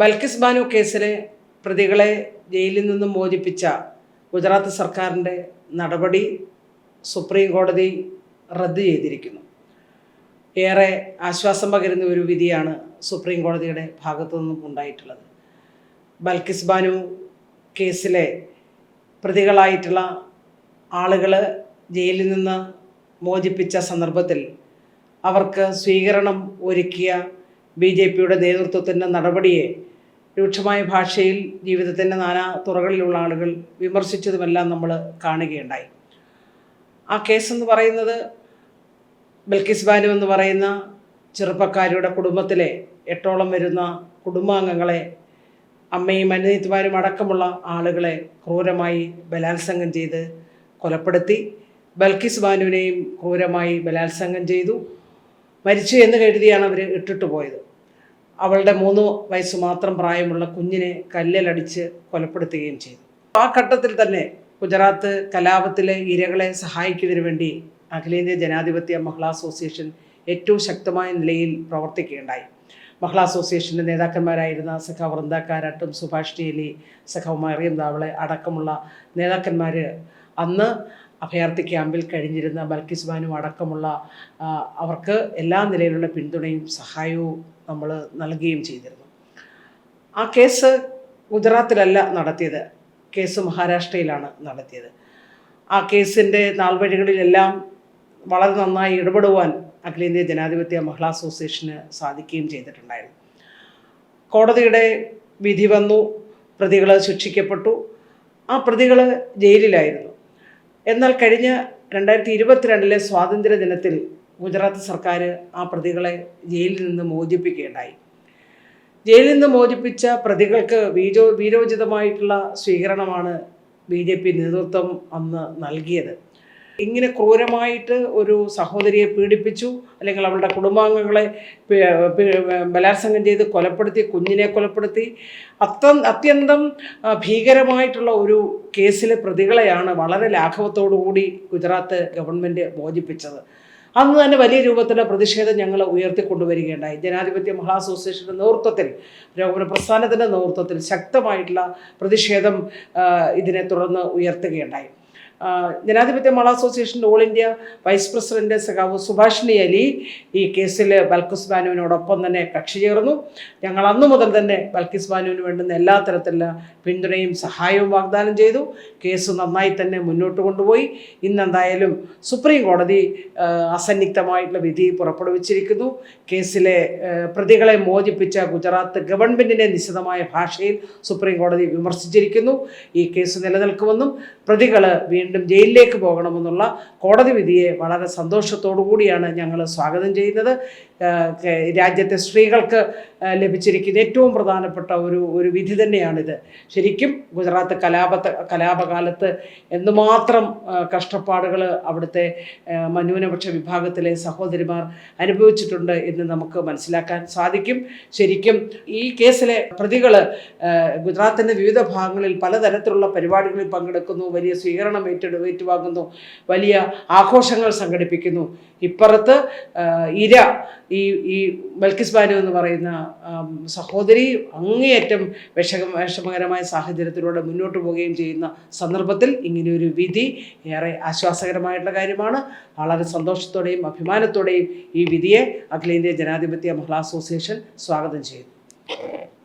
ബൽക്കിസ് ബാനു കേസിലെ പ്രതികളെ ജയിലിൽ നിന്നും മോചിപ്പിച്ച ഗുജറാത്ത് സർക്കാരിന്റെ നടപടി സുപ്രീം കോടതി റദ്ദ് ചെയ്തിരിക്കുന്നു. ഏറെ ആശ്വാസം പകരുന്ന ഒരു വിധിയാണ് സുപ്രീം കോടതിയുടെ ഭാഗത്തു നിന്നും ഉണ്ടായിട്ടുള്ളത്. ബൽക്കിസ് ബാനു കേസിലെ പ്രതികളായിട്ടുള്ള ആളുകൾ ജയിലിൽ നിന്ന് മോചിപ്പിച്ച സന്ദർഭത്തിൽ അവർക്ക് സ്വീകരണം ഒരുക്കിയ ബി ജെ പിയുടെ നേതൃത്വത്തിന്റെ നടപടിയെ രൂക്ഷമായ ഭാഷയിൽ ജീവിതത്തിന്റെ നാനാ തുറകളിലുള്ള ആളുകൾ വിമർശിച്ചതുമെല്ലാം നമ്മൾ കാണുകയുണ്ടായി. ആ കേസെന്ന് പറയുന്നത് ബൽക്കിസ് ബാനു എന്ന് പറയുന്ന ചെറുപ്പക്കാരിയുടെ കുടുംബത്തിലെ എട്ടോളം വരുന്ന കുടുംബാംഗങ്ങളെ അമ്മയും അനിയത്തിമാരും അടക്കമുള്ള ആളുകളെ ക്രൂരമായി ബലാത്സംഗം ചെയ്ത് കൊലപ്പെടുത്തി. ബൽക്കിസ് ബാനുവിനെയും ക്രൂരമായി ബലാത്സംഗം ചെയ്തു. മരിച്ചു എന്ന് കരുതിയാണ് അവർ ഇട്ടിട്ട് പോയത്. അവളുടെ മൂന്ന് വയസ്സ് മാത്രം പ്രായമുള്ള കുഞ്ഞിനെ കല്ലിലടിച്ച് കൊലപ്പെടുത്തുകയും ചെയ്തു. ആ ഘട്ടത്തിൽ തന്നെ ഗുജറാത്ത് കലാപത്തിലെ ഇരകളെ സഹായിക്കുന്നതിന് വേണ്ടി അഖിലേന്ത്യാ ജനാധിപത്യ മഹിളാ അസോസിയേഷൻ ഏറ്റവും ശക്തമായ നിലയിൽ പ്രവർത്തിക്കുകയുണ്ടായി. മഹിളാ അസോസിയേഷന്റെ നേതാക്കന്മാരായിരുന്ന സഖാവ് വൃന്ദാക്കാരട്ടും സുഭാഷ് ടീലി സഖാവ് മറിയം ദാവളെ അടക്കമുള്ള നേതാക്കന്മാർ അന്ന് അഭയാർത്ഥി ക്യാമ്പിൽ കഴിഞ്ഞിരുന്ന ബൽക്കിസ് ബാനു അടക്കമുള്ള അവർക്ക് എല്ലാ നിലയിലുള്ള പിന്തുണയും സഹായവും നമ്മൾ നൽകുകയും ചെയ്തിരുന്നു. ആ കേസ് ഗുജറാത്തിലല്ല നടത്തിയത്. കേസ് മഹാരാഷ്ട്രയിലാണ് നടത്തിയത്. ആ കേസിന്റെ നാൾവഴികളിലെല്ലാം വളരെ നന്നായി ഇടപെടുവാൻ അഖിലേന്ത്യാ ജനാധിപത്യ മഹിളാ അസോസിയേഷന് സാധിക്കുകയും ചെയ്തിട്ടുണ്ടായിരുന്നു. കോടതിയുടെ വിധി വന്നു പ്രതികൾ ശിക്ഷിക്കപ്പെട്ടു. ആ പ്രതികൾ ജയിലിലായിരുന്നു. എന്നാൽ കഴിഞ്ഞ രണ്ടായിരത്തി ഇരുപത്തിരണ്ടിലെ സ്വാതന്ത്ര്യ ദിനത്തിൽ ഗുജറാത്ത് സർക്കാർ ആ പ്രതികളെ ജയിലിൽ നിന്ന് മോചിപ്പിക്കുകയുണ്ടായി. ജയിലിൽ നിന്ന് മോചിപ്പിച്ച പ്രതികൾക്ക് വീരോ വീരോചിതമായിട്ടുള്ള സ്വീകരണമാണ് ബി ജെ പി നേതൃത്വം അന്ന് നൽകിയത്. ഇങ്ങനെ ക്രൂരമായിട്ട് ഒരു സഹോദരിയെ പീഡിപ്പിച്ചു അല്ലെങ്കിൽ അവളുടെ കുടുംബാംഗങ്ങളെ ബലാത്സംഗം ചെയ്ത് കൊലപ്പെടുത്തി കുഞ്ഞിനെ കൊലപ്പെടുത്തി അത്ര അത്യന്തം ഭീകരമായിട്ടുള്ള ഒരു കേസിലെ പ്രതികളെയാണ് വളരെ ലാഘവത്തോടു കൂടി ഗുജറാത്ത് ഗവൺമെന്റ് മോചിപ്പിച്ചത്. അന്ന് തന്നെ വലിയ രൂപത്തിലുള്ള പ്രതിഷേധം ഞങ്ങൾ ഉയർത്തിക്കൊണ്ടുവരികയുണ്ടായി. ജനാധിപത്യ മഹാ അസോസിയേഷന്റെ നേതൃത്വത്തിൽ പുരോഗമന പ്രസ്ഥാനത്തിന്റെ നേതൃത്വത്തിൽ ശക്തമായിട്ടുള്ള പ്രതിഷേധം ഇതിനെ തുടർന്ന് ഉയർത്തുകയുണ്ടായി. ജനാധിപത്യ മള അസോസിയേഷന്റെ ഓൾ ഇന്ത്യ വൈസ് പ്രസിഡന്റ് സഖാവ് സുഭാഷിണി അലി ഈ കേസിൽ ബൽക്കിസ് ബാനുവിനോടൊപ്പം തന്നെ കക്ഷി ചേർന്നു. ഞങ്ങൾ അന്നു മുതൽ തന്നെ ബൽക്കിസ് ബാനുവിന് വേണ്ടുന്ന എല്ലാ തരത്തിലുള്ള പിന്തുണയും സഹായവും വാഗ്ദാനം ചെയ്തു. കേസ് നന്നായി തന്നെ മുന്നോട്ട് കൊണ്ടുപോയി. ഇന്നെന്തായാലും സുപ്രീം കോടതി അസന്നിഗ്ധമായിട്ടുള്ള വിധി പുറപ്പെടുവിച്ചിരിക്കുന്നു. കേസിലെ പ്രതികളെ മോചിപ്പിച്ച ഗുജറാത്ത് ഗവൺമെന്റിനെ നിശിതമായ ഭാഷയിൽ സുപ്രീം കോടതി വിമർശിച്ചിരിക്കുന്നു. ഈ കേസ് നിലനിൽക്കുമെന്നും പ്രതികൾ വീണ്ടും ജയിലിലേക്ക് പോകണമെന്നുള്ള കോടതി വിധിയെ വളരെ സന്തോഷത്തോടു കൂടിയാണ് ഞങ്ങൾ സ്വാഗതം ചെയ്യുന്നത്. രാജ്യത്തെ സ്ത്രീകൾക്ക് ലഭിച്ചിരിക്കുന്ന ഏറ്റവും പ്രധാനപ്പെട്ട ഒരു ഒരു വിധി തന്നെയാണിത്. ശരിക്കും ഗുജറാത്ത് കലാപത്തെ കലാപകാലത്ത് എന്തുമാത്രം കഷ്ടപ്പാടുകൾ അവിടുത്തെ ന്യൂനപക്ഷ വിഭാഗത്തിലെ സഹോദരിമാർ അനുഭവിച്ചിട്ടുണ്ട് എന്ന് നമുക്ക് മനസ്സിലാക്കാൻ സാധിക്കും. ശരിക്കും ഈ കേസിലെ പ്രതികൾ ഗുജറാത്തിന്റെ വിവിധ ഭാഗങ്ങളിൽ പലതരത്തിലുള്ള പരിപാടികളിൽ പങ്കെടുക്കുന്നു. വലിയ സ്വീകരണം ഏറ്റെടു ഏറ്റുവാങ്ങുന്നു വലിയ ആഘോഷങ്ങൾ സംഘടിപ്പിക്കുന്നു. ഇപ്പുറത്ത് ഇര ഈ ഈ ബൽക്കിസ് ബാനു എന്ന് പറയുന്ന സഹോദരി അങ്ങേയറ്റം വിഷമ വിഷമകരമായ സാഹചര്യത്തിലൂടെ മുന്നോട്ട് പോവുകയും ചെയ്യുന്ന സന്ദർഭത്തിൽ ഇങ്ങനെയൊരു വിധി ഏറെ ആശ്വാസകരമായിട്ടുള്ള കാര്യമാണ്. വളരെ സന്തോഷത്തോടെയും അഭിമാനത്തോടെയും ഈ വിധിയെ അഖിലേന്ത്യാ ജനാധിപത്യ മഹിളാ അസോസിയേഷൻ സ്വാഗതം ചെയ്യുന്നു.